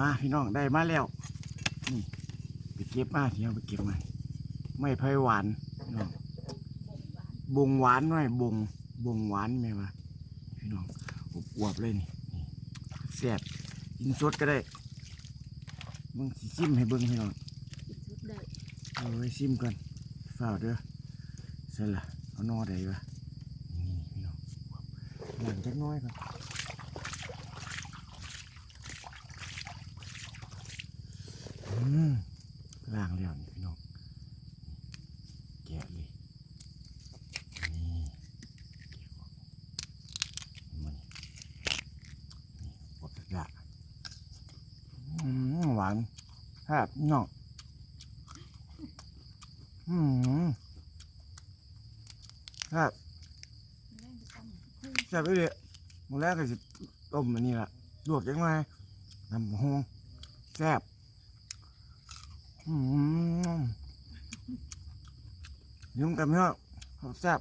มาพี่น้องได้มาแล้วนี่ไปเก็บมาเที่ยวไปเก็บมาไม่ไผ่หวานพี่น้องบงหวานหน่อยบงบงหวานแม่มาพี่น้องอวบๆเลยนี่นแซ่บกินสดก็ได้มึงสิซิมให้เบิ่งพี่น้องชุดได้เอาไว้ซิมก่อนฝ้าเด้อเสร็จละเอานอใดวะนี่พี่น้องหลังจักน้อยก่อนอืม ล้างแล้วนี่พี่น้องแกะเลยนี่แกะออกมันนี่ปวดกระอืมหวานครับพี่น้องอืมครับแซบไปเลยหมดแล้วก็สิต้มอันนี้ล่ะลวกยังไงน้ำหงแซ่บ อืมยุ่งกันเถอะแซ่บ